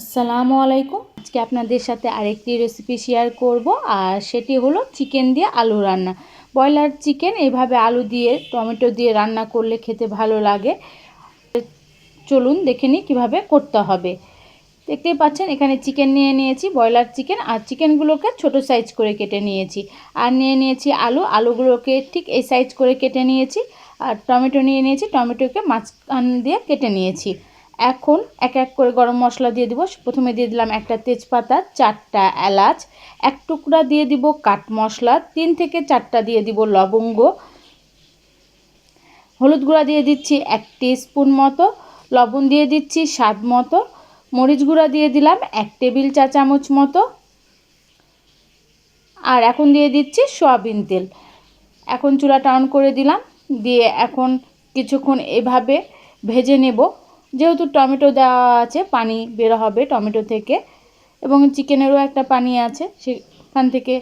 আসসালামু আলাইকুম। আজকে আপনাদের সাথে আরেকটি রেসিপি শেয়ার করব, আর সেটি হলো চিকেন দিয়ে আলু রান্না। ব্রয়লার চিকেন এইভাবে আলু দিয়ে, টমেটো দিয়ে রান্না করলে খেতে ভালো লাগে। চলুন দেখে নিই কীভাবে করতে হবে। দেখতেই পাচ্ছেন, এখানে চিকেন নিয়ে নিয়েছি, ব্রয়লার চিকেন আর চিকেনগুলোকে ছোট সাইজ করে কেটে নিয়েছি। আর নিয়ে নিয়েছি আলু, আলুগুলোকে ঠিক এই সাইজ করে কেটে নিয়েছি। আর টমেটো নিয়ে নিয়েছি, টমেটোকে মাঝখান দিয়ে কেটে নিয়েছি। এখন এক এক করে গরম মশলা দিয়ে দিব। প্রথমে দিয়ে দিলাম একটা তেজপাতা, চারটা এলাচ, এক টুকরা দিয়ে দিব কাঠ মশলা, তিন থেকে চারটা দিয়ে দিব লবঙ্গ। হলুদ গুঁড়া দিয়ে দিচ্ছি এক স্পুন মতো, লবণ দিয়ে দিচ্ছি স্বাদ মতো, মরিচ গুঁড়া দিয়ে দিলাম এক টেবিল চা চামচ মতো। আর এখন দিয়ে দিচ্ছি সয়াবিন তেল। এখন চুলাটা অন করে দিলাম, দিয়ে এখন কিছুক্ষণ এভাবে ভেজে নেব। যেহেতু টমেটো দেওয়া আছে, পানি বের হবে টমেটো থেকে। এবং চিকেনেরও একটা পানি আছে, সেখান থেকে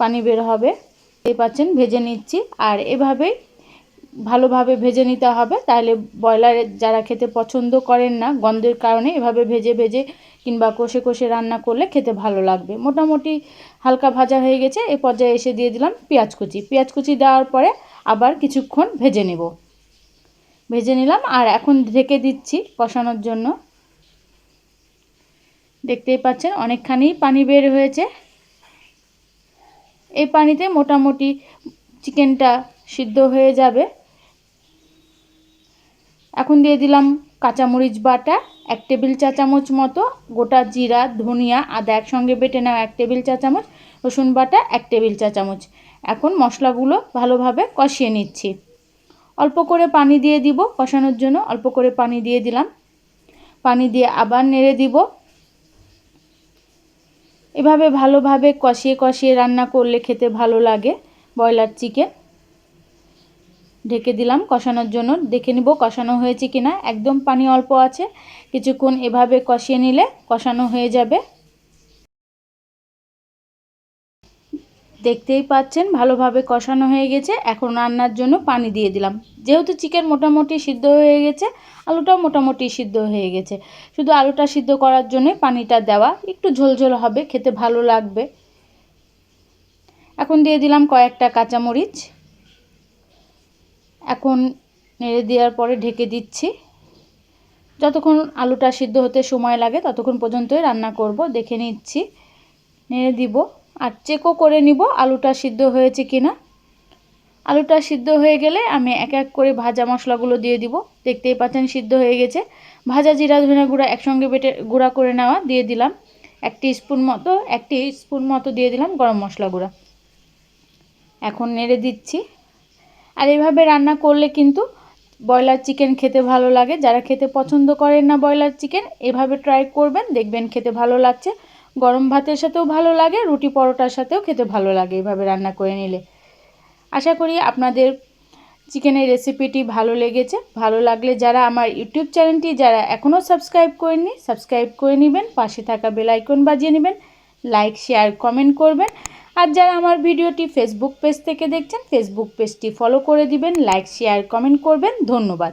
পানি বের হবে। এই পাচ্ছেন, ভেজে নিচ্ছি। আর এভাবেই ভালোভাবে ভেজে নিতে হবে। তাহলে ব্রয়লার যারা খেতে পছন্দ করেন না, গন্ধের কারণে এভাবে ভেজে ভেজে কিংবা কষে কষে রান্না করলে খেতে ভালো লাগবে। মোটামুটি হালকা ভাজা হয়ে গেছে। এ পর্যায়ে এসে দিয়ে দিলাম পেঁয়াজ কুচি। পেঁয়াজ কুচি দেওয়ার পরে আবার কিছুক্ষণ ভেজে নেব। ভেজে নিলাম আর এখন ঢেকে দিচ্ছি কষানোর জন্য। দেখতেই পাচ্ছেন অনেকখানি পানি বের হয়েছে। এই পানিতে মোটামুটি চিকেনটা সিদ্ধ হয়ে যাবে। এখন দিয়ে দিলাম কাঁচামরিচ বাটা, এক টেবিল চা চামচ মতো, গোটা জিরা, ধনিয়া, আদা একসঙ্গে বেটে নেওয়া এক টেবিল চা চামচ, রসুন বাটা এক টেবিল চা চামচ। এখন মশলাগুলো ভালোভাবে কষিয়ে নিচ্ছি। অল্প করে পানি দিয়ে দিব, কষানোর জন্য অল্প করে পানি দিয়ে দিলাম। পানি দিয়ে আবার নেড়ে দিব। এভাবে ভালোভাবে কষিয়ে কষিয়ে রান্না করলে খেতে ভালো লাগে, ব্রয়লার চিকেন। ঢেকে দিলাম কষানোর জন্য। দেখে নিব কষানো হয়েছে কি না একদম পানি অল্প আছে। কিছুক্ষণ এভাবে কষিয়ে নিলে কষানো হয়ে যাবে। দেখতেই পাচ্ছেন, ভালোভাবে কষানো হয়ে গেছে। এখন রান্নার জন্য পানি দিয়ে দিলাম। যেহেতু চিকেন মোটামুটি সিদ্ধ হয়ে গেছে, আলুটাও মোটামুটি সিদ্ধ হয়ে গেছে। শুধু আলুটা সিদ্ধ করার জন্য পানিটা দেওয়া, একটু ঝোলঝোল হবে, খেতে ভালো লাগবে। এখন দিয়ে দিলাম কয়েকটা কাঁচামরিচ। এখন নেড়ে দেওয়ার পরে ঢেকে দিচ্ছি। যতক্ষণ আলুটা সিদ্ধ হতে সময় লাগে, ততক্ষণ পর্যন্তই রান্না করব, দেখে নিচ্ছি। নেড়ে দিব। আর চেকও করে নিব আলুটা সিদ্ধ হয়েছে কি না আলুটা সিদ্ধ হয়ে গেলে আমি এক এক করে ভাজা মশলাগুলো দিয়ে দিব। দেখতেই পাচ্ছেন সিদ্ধ হয়ে গেছে। ভাজা জিরা ধনে গুঁড়া একসঙ্গে বেটে গুঁড়া করে নেওয়া দিয়ে দিলাম। একটি স্পুন মতো একটি স্পুন মতো দিয়ে দিলাম গরম মশলা গুঁড়া। এখন নেড়ে দিচ্ছি। আর এভাবে রান্না করলে কিন্তু ব্রয়লার চিকেন খেতে ভালো লাগে। যারা খেতে পছন্দ করেন না ব্রয়লার চিকেন, এভাবে ট্রাই করবেন, দেখবেন খেতে ভালো লাগছে। গরম ভাতের সাথেও ভালো লাগে, রুটি পরোটার সাথেও খেতে ভালো লাগে এভাবে রান্না করে নিলে। আশা করি আপনাদের চিকেনের রেসিপিটি ভালো লেগেছে। ভালো লাগলে যারা আমার ইউটিউব চ্যানেলটি যারা এখনও সাবস্ক্রাইব করেননি, সাবস্ক্রাইব করে নেবেন, পাশে থাকা বেল আইকন বাজিয়ে নেবেন, লাইক, শেয়ার, কমেন্ট করবেন। আর যারা আমার ভিডিওটি ফেসবুক পেজ থেকে দেখছেন ফেসবুক পেজটি ফলো করে দিবেন, লাইক, শেয়ার, কমেন্ট করবেন। ধন্যবাদ।